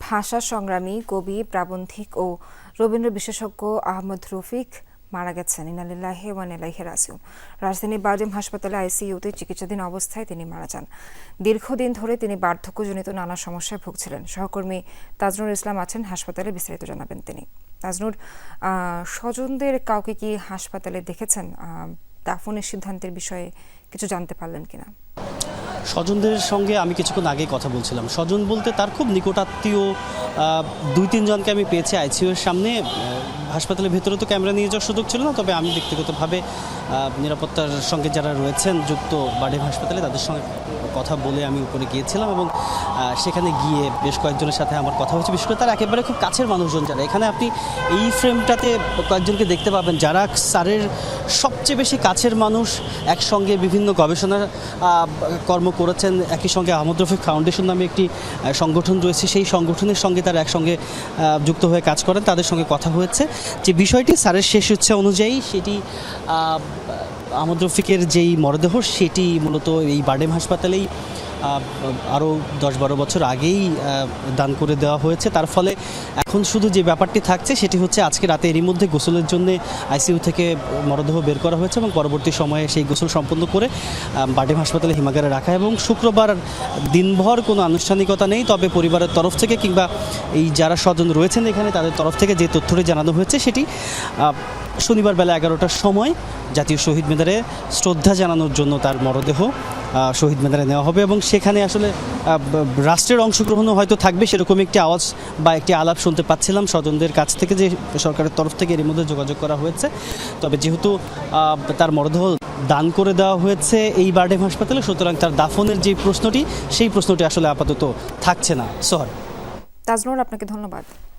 ভাষা সংগ্রামী, কবি, প্রাবন্ধিক ও রবীন্দ্র বিশেষজ্ঞ আহমদ রফিক মারা গেছেন। ইনালিল্লাহে ওয়ান এলাইহে রাজিউন। রাজধানী বারডেম হাসপাতালে আইসিইউতে চিকিৎসাধীন অবস্থায় তিনি মারা যান। দীর্ঘদিন ধরে তিনি বার্ধক্যজনিত নানা সমস্যায় ভুগছিলেন। সহকর্মী তাজনুর ইসলাম আছেন হাসপাতালে, বিস্তারিত জানাবেন তিনি। তাজনুর স্বজনদের কাউকে কি হাসপাতালে দেখেছেন? দাফনের সিদ্ধান্তের বিষয়ে কিছু জানতে পারলেন কিনা? স্বজনদের সঙ্গে আমি কিছুক্ষণ আগে কথা বলছিলাম। স্বজন বলতে তার খুব নিকটাত্মীয় দুই তিনজনকে আমি পেয়েছি আইসিইউ এর সামনে হাসপাতালের ভেতরে তো ক্যামেরা নিয়ে যাওয়ার সুযোগ ছিল না তবে আমি ব্যক্তিগতভাবে নিরাপত্তার সঙ্গে যারা রয়েছেন যুক্ত বাডেম হাসপাতালে তাদের সঙ্গে কথা বলে আমি উপরে গিয়েছিলাম এবং সেখানে গিয়ে বেশ কয়েকজনের সাথে আমার কথা হচ্ছে বিশেষ করে তার একেবারে খুব কাছের মানুষজন যারা। এখানে আপনি এই ফ্রেমটাতে কয়েকজনকে দেখতে পাবেন যারা স্যারের সবচেয়ে বেশি কাছের মানুষ একসঙ্গে বিভিন্ন গবেষণা আহ, কর্ম করেছেন একই সঙ্গে আহমদ রফিক ফাউন্ডেশন নামে একটি সংগঠন রয়েছে। সেই সংগঠনের সঙ্গে তারা একসঙ্গে যুক্ত হয়ে কাজ করেন তাদের সঙ্গে কথা হয়েছে। যে বিষয়টি স্যারের শেষ ইচ্ছা অনুযায়ী সেটি আহমদ রফিকের যেই মরদেহ, সেটি মূলত এই বার্ডেম হাসপাতালেই আরও দশ বারো বছর আগেই দান করে দেওয়া হয়েছে। তার ফলে এখন শুধু যে ব্যাপারটি থাকছে সেটি হচ্ছে আজকে রাতে এরই মধ্যে গোসলের জন্য আইসিইউ থেকে মরদেহ বের করা হয়েছে এবং পরবর্তী সময়ে সেই গোসল সম্পন্ন করে আহ, হাসপাতালে হিমাগারে রাখা এবং শুক্রবার দিনভর কোনো আনুষ্ঠানিকতা নেই। তবে পরিবারের তরফ থেকে কিংবা এই যারা স্বজন রয়েছেন এখানে তাদের তরফ থেকে যে তথ্যটি জানানো হয়েছে সেটি শনিবার বেলা এগারোটার সময় জাতীয় শহীদ মেদারে শ্রদ্ধা জানানোর জন্য তার মরদেহ শহীদ মেদারে নেওয়া হবে এবং সেখানে আসলে রাষ্ট্রের অংশগ্রহণও হয়তো থাকবে সেরকম একটি আওয়াজ বা একটি আলাপ শুনতে পাচ্ছিলাম। স্বজনদের কাছ থেকে যে সরকারের তরফ থেকে এর মধ্যে যোগাযোগ করা হয়েছে। তবে যেহেতু তার মরদেহ দান করে দেওয়া হয়েছে এই বার্ডেম হাসপাতালে, সুতরাং তার দাফনের যে প্রশ্নটি, সেই প্রশ্নটি আসলে আপাতত থাকছে না। সর। তাজনুর আপনাকে ধন্যবাদ।